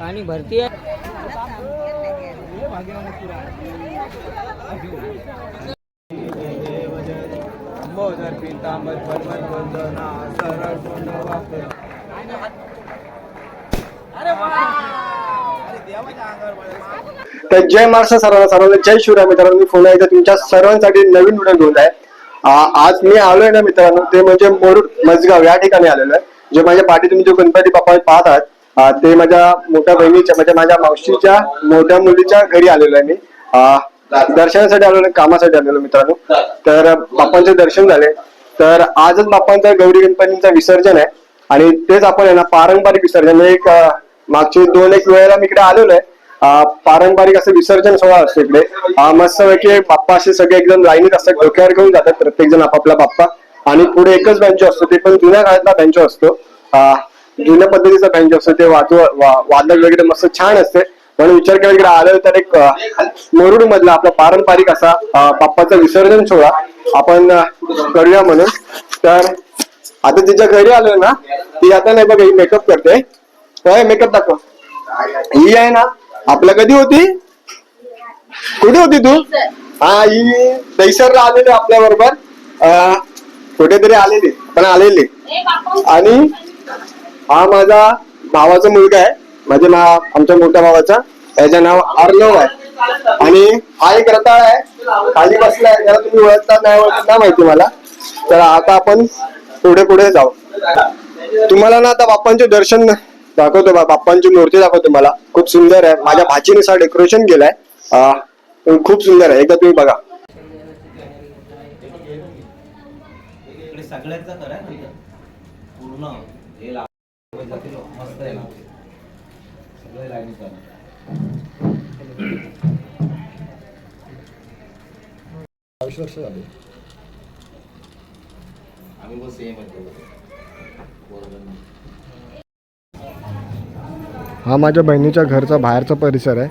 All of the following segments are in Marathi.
पाणी भरती आहे. अंबोदर पितांबर पर्वत वंदना सरळ वापर तर जय महाराष्ट्र सर्वांना सर्वांना जय शिवराय मित्रांनो. मी पुन्हा एकदा तुमच्या सर्वांसाठी नवीन व्हिडिओ घेऊन आहे. आज मी आलोय ना मित्रांनो ते म्हणजे मोरुड मजगाव या ठिकाणी आलेलो आहे. जे माझ्या पाठी तुम्ही जो गणपती बाप्पा पाहत आहात ते माझ्या मोठ्या बहिणीच्या म्हणजे माझ्या मावशीच्या मोठ्या मुलीच्या घरी आलेलो आहे मी. दर्शनासाठी आलेलो कामासाठी आलेलो मित्रांनो. तर बाप्पांचे दर्शन झाले. तर आजच बाप्पांचा गौरी गणपतींचा विसर्जन आहे. आणि तेच आपण आहे ना पारंपरिक विसर्जन. म्हणजे एक मागचे दोन एक वेळेला मी इकडे आलेलो आहे. पारंपरिक असं विसर्जन सोहळा असतो इकडे. मस्तपैकी बाप्पा असे सगळे एकदम लाईनीत असतात डोक्यावर घेऊन जातात प्रत्येक जण आपापला बाप्पा. आणि पुढे एकच बेंच असतो ते पण जुन्या काळातला बेंच असतो. जुन्या पद्धतीचा बेंच असतो ते वादू वादळ वादक वगैरे मस्त छान असते. म्हणून विचार केला इकडे आलं तर एक मोरुड मधला आपला पारंपरिक असा बाप्पाचा विसर्जन सोहळा आपण करूया म्हणून. तर आता तिच्या घरी आलोय ना ती आता नाही बघा ही मेकअप करते. मेकअप दाखव. ही आहे ना आपल्या कधी होती? कुठे होती तू? हा ही दैसरला आलेली आपल्या बरोबर. कुठेतरी आलेले पण आलेले. आणि हा माझा भावाचा मुलगा आहे. म्हणजे मा आमच्या मोठ्या भावाचा. त्याचं नाव अर्णव आहे. आणि हा एक रताळ आहे. खाली बसला आहे त्याला तुम्ही ओळखता नाही ओळखता माहिती मला. तर आता आपण पुढे पुढे जाऊ. तुम्हाला ना आता बाप्पांचे दर्शन दाखवतो बा बाप्पांची मूर्ती दाखवतो मला खूप सुंदर आहे. माझ्या भाचीने सा डेकोरेशन केलंय. खूप सुंदर आहे. एकदा तुम्ही बघा. इकडे सगळ्यांचा करा हा माझ्या बहिणीच्या घरचा बाहेरचा परिसर आहे.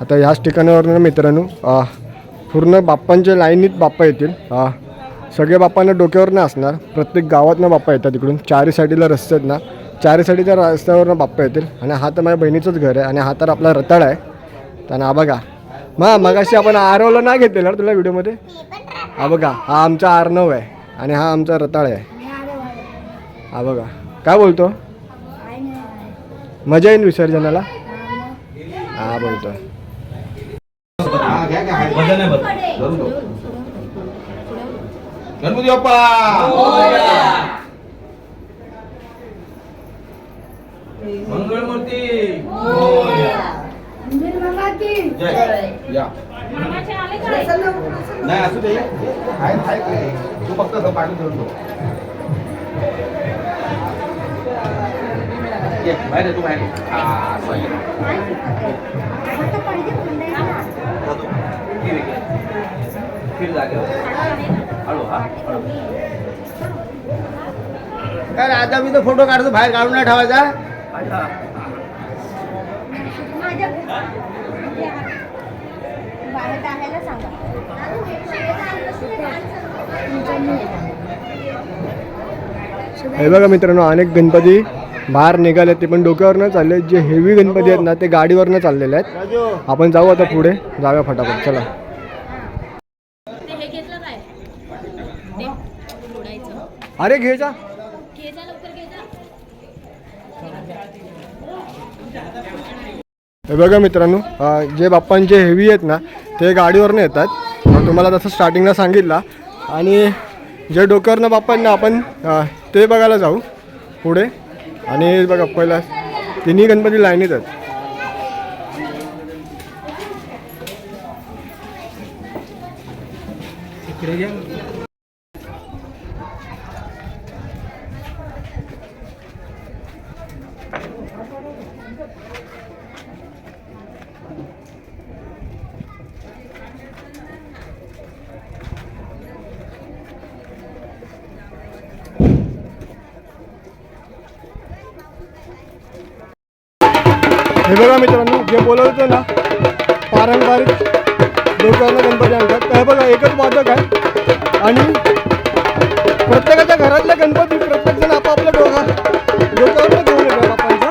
आता याच ठिकाणावरून मित्रांनो पूर्ण बाप्पांच्या लाईनीत बाप्पा येतील. सगळे बाप्पांना डोक्यावर असणार. प्रत्येक गावातनं बाप्पा येतात तिकडून चारी साईडला रस्ते आहेत ना. चारी साईडीच्या रस्त्यावरनं बाप्पा येतील. आणि हा तर माझ्या बहिणीचंच घर आहे आणि हा तर आपला रताळ आहे. तर हा बघा. मग मगाशी आपण आरवला नाही घेतलेला तुला व्हिडिओमध्ये? हा बघा. हा आमचा आरनव आहे आणि हा आमचा रताळ आहे. हा बघा. काय बोलतो? मजा येईल विसर्जनाला? हा बोलतोय गणपती बाप्पा! मंगळमूर्ती! नाही असू दे. तू फक्त पाणी धरून ये, बाहेर ये, तू बाहेर ये. हा, असं ये. फिर इकडे. फिर जागेवर हळू हा हळू काय राजा मी तर फोटो काढतो बाहेर काढून नाही ठेवायचा अच्छा. बाहेर टाकायला सांगा हे बघा मित्रांनो अनेक गणपती बाहेर निघाले ते पण डोक्यावरनं चालले. जे हेवी गणपती आहेत ना ते गाडीवरनं चाललेले आहेत. आपण जाऊ आता पुढे. जाऊया फटाफट. चला. हे अरे घे जा. घे जा लवकर घे जा. हे बघा मित्रांनो जे बाप्पांचे हेवी आहेत ना ते गाडीवरनं येतात. तुम्हाला तसं स्टार्टिंगला सांगितलं. आणि जे डोक्यावरनं बाप्पांना आपण ते बघायला जाऊ. पुढे. आणि हे बघा पहिला तिन्ही गणपती लाईनीत आहेत. इकडे हे बघा मित्रांनो जे बोलवतो ना पारंपरिक डोक्यावरनं गणपती आणतात. तर हे बघा एकच वादक आहे. आणि प्रत्येकाच्या घरातल्या गणपती प्रत्येकजण आपापल्या डोका डोक्यावर घेऊन येतात बापांचा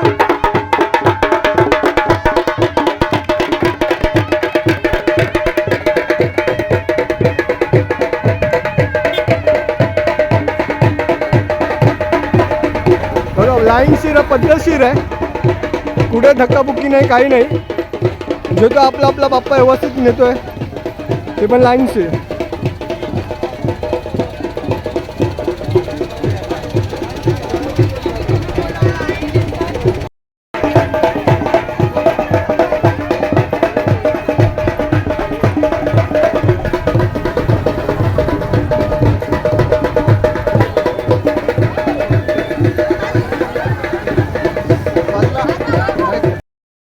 बरोबर लाईनशीर आहे पद्धतशीर आहे. कुठे धक्काबुक्की नाही काही नाही. जो तो आपला आपला बाप्पा व्यवस्थित नेतोय ते पण लाईनशीर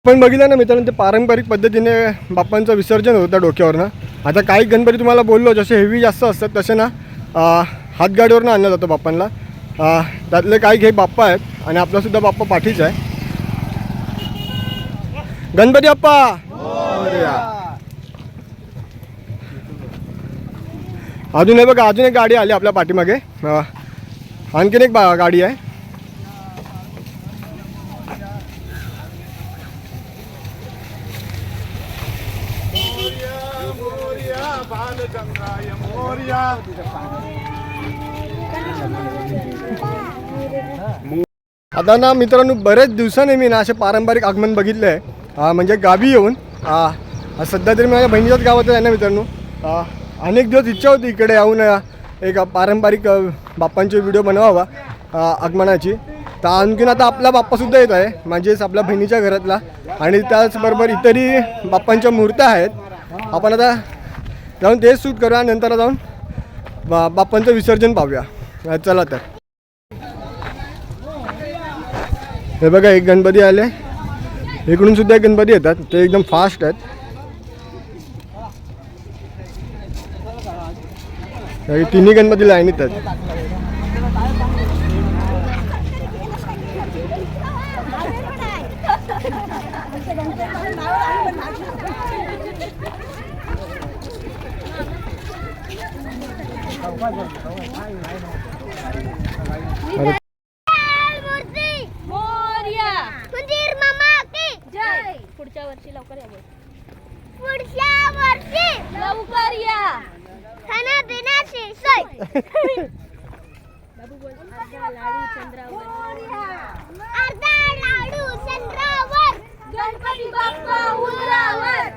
पण बघितलं ना मित्रांनो ते पारंपरिक पद्धतीने बाप्पांचं विसर्जन होतं डोक्यावरनं. आता काही गणपती तुम्हाला बोललो जसे हेवी जास्त असतात तसे ना हातगाडीवरनं आणलं जातं बाप्पांना त्यातले काही काही बाप्पा आहेत आणि आपलासुद्धा बाप्पा पाठीच आहे. गणपती बाप्पा! अजून हे बघा अजून एक गाडी आली आपल्या पाठीमागे. आणखीन एक बा गाडी आहे. आता ना मित्रांनो बरेच दिवसांनी मी ना असे पारंपरिक आगमन बघितलं आहे म्हणजे गावी येऊन सध्या तरी माझ्या बहिणीच्याच गावात आहे ना मित्रांनो. अनेक दिवस इच्छा होती इकडे येऊन एक पारंपरिक अं, बाप्पांचे व्हिडिओ बनवावा आगमनाची. तर आणखीन आता आपला बाप्पासुद्धा येत आहे म्हणजेच आपल्या बहिणीच्या घरातला. आणि त्याचबरोबर इतरही बाप्पांच्या मूर्त्या आहेत. आपण आता जाऊन तेच सूट करूया नंतर जाऊन बा बाप्पांचं विसर्जन पाहूया. चला तर. हे बघा एक गणपती आले. इकडून सुद्धा एक गणपती येतात. ते एकदम फास्ट आहेत. तिन्ही गणपती लाईनीत आहेत मोरया मंदिर मामा की जय पुढच्या वर्षी लवकर या पुढच्या वर्षी लवकर या खाना पिण्याची सोय अर्धा लाडू चंद्रावर गणपती बाप्पा उंदरावर.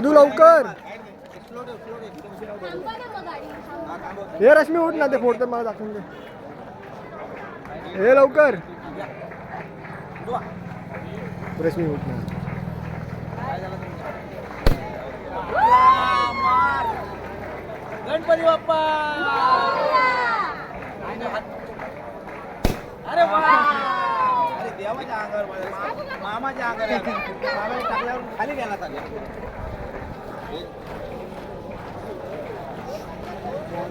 दादू लवकर. हे रश्मी उठ ना ते फोडतं मला दाखवून दे. हे लवकर. रश्मी उठ ना. गणपती बाप्पा! अरे वा! अरे देवाच्या अंगावर मामाच्या अंगावर. खाली गेला सगळ्या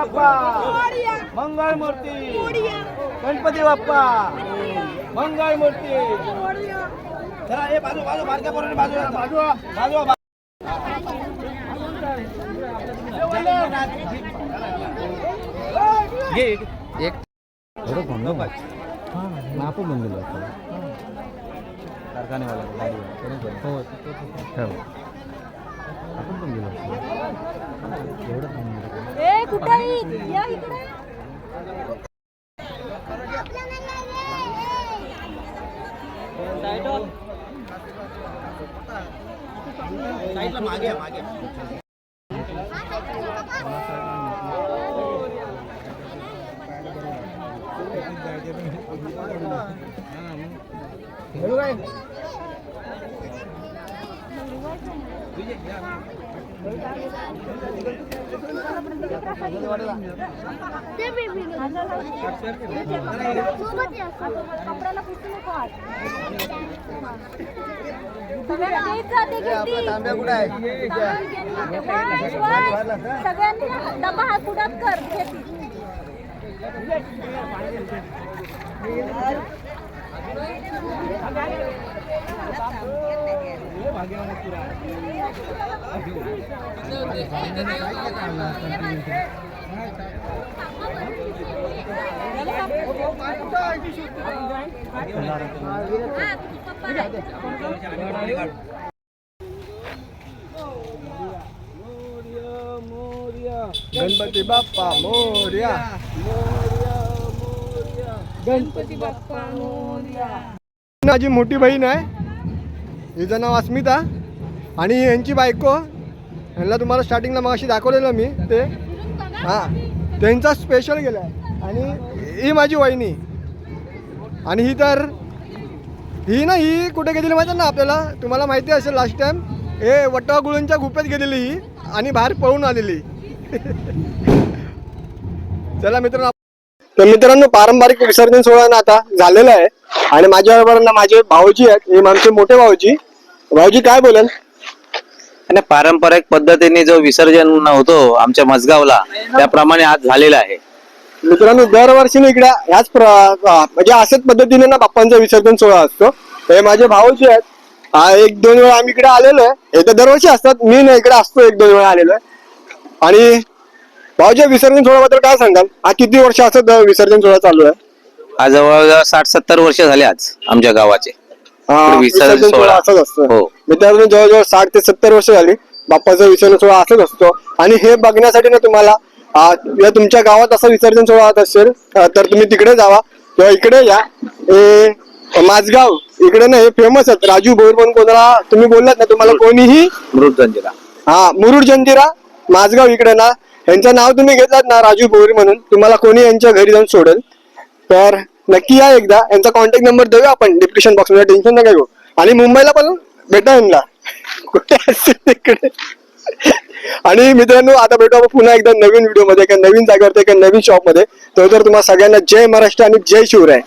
बाप्पा. मंगळ मूर्ती. गणपती बाप्पा. मंगळ मूर्ती. चला हे बाजू बाजू बारक्या पोरांनी बाजू बाजू बाजू ए कुठे आहे? या इकडे साईडला मागे आहे, मागे आहे. खेळू काय? ते बेबी सोबत या कपड्याला पुसू तांब्या कुठे आहे सगळ्यांनी डबा हा कुडात कर घेती. हा, पप्पा आहे. गणपती बाप्पा मोर्या माझी मोठी बहीण आहे हिचं नाव अस्मिता आणि यांची बायको यांना तुम्हाला स्टार्टिंगला मग अशी दाखवलेलं मी ते हां त्यांचा स्पेशल गेला आहे आणि ही माझी वहिनी. आणि ही तर ही ना ही कुठे गेलेली माहिती ना आपल्याला. तुम्हाला माहिती असेल लास्ट टाईम हे वटवागुळूंच्या गुफेत गेलेली ही आणि बाहेर पळून आलेली. चला मित्रांनो तर मित्रांनो पारंपरिक विसर्जन सोहळा ना आता झालेला आहे. आणि माझ्याबरोबर ना माझे भाऊजी आहेत हे आमचे मोठे भाऊजी. भाऊजी काय बोलेल? आणि पारंपरिक पद्धतीने जो विसर्जन होतो आमच्या मजगावला त्याप्रमाणे आज झालेला आहे. मित्रांनो दरवर्षी ना इकडे ह्याच म्हणजे अशाच पद्धतीने ना बाप्पांचा विसर्जन सोहळा असतो. हे माझे भाऊजी आहेत हा एक दोन वेळा आम्ही इकडे आलेलो आहे. हे तर दरवर्षी असतात मी ना इकडे असतो एक दोन वेळा आलेलो आहे. आणि भाऊजी विसर्जन सोहळ्याबद्दल काय सांगाल? हा किती वर्ष असं विसर्जन सोहळा चालू आहे? आज जवळजवळ साठ सत्तर वर्ष झाले आज आमच्या गावाचे. हा, विसर्जन सोहळा. असाच असतो. हो. मित्रांनो जवळजवळ साठ ते सत्तर वर्ष झाली बाप्पाचा विसर्जन सोहळा असाच असतो. आणि हे बघण्यासाठी ना तुम्हाला आ, या तुमच्या गावात असं विसर्जन सोहळा होत असेल अ, तर तुम्ही तिकडे जावा किंवा इकडे या. हे माझगाव इकडे ना हे फेमस आहेत. राजू भोईर म्हणून कोणाला तुम्ही बोललात ना तुम्हाला कोणीही? मृत जंजिरा. हा मुरुड जंजिरा माझगाव इकडे ना. यांचं नाव तुम्ही घेतलात ना राजू भोईर म्हणून. तुम्हाला कोणी यांच्या घरी जाऊन सोडेल. तर नक्की या एकदा. यांचा कॉन्टॅक्ट नंबर देऊया आपण. डिस्क्रिप्शन बॉक्समध्ये टेन्शन नका घेऊ. आणि मुंबईला पण भेटा यांना. कुठे असतील तिकडे? आणि मित्रांनो आता भेटू आपण पुन्हा एकदा नवीन व्हिडिओमध्ये एका नवीन जागेवरती एका नवीन शॉपमध्ये. तर तुम्हाला सगळ्यांना जय महाराष्ट्र आणि जय शिवराय.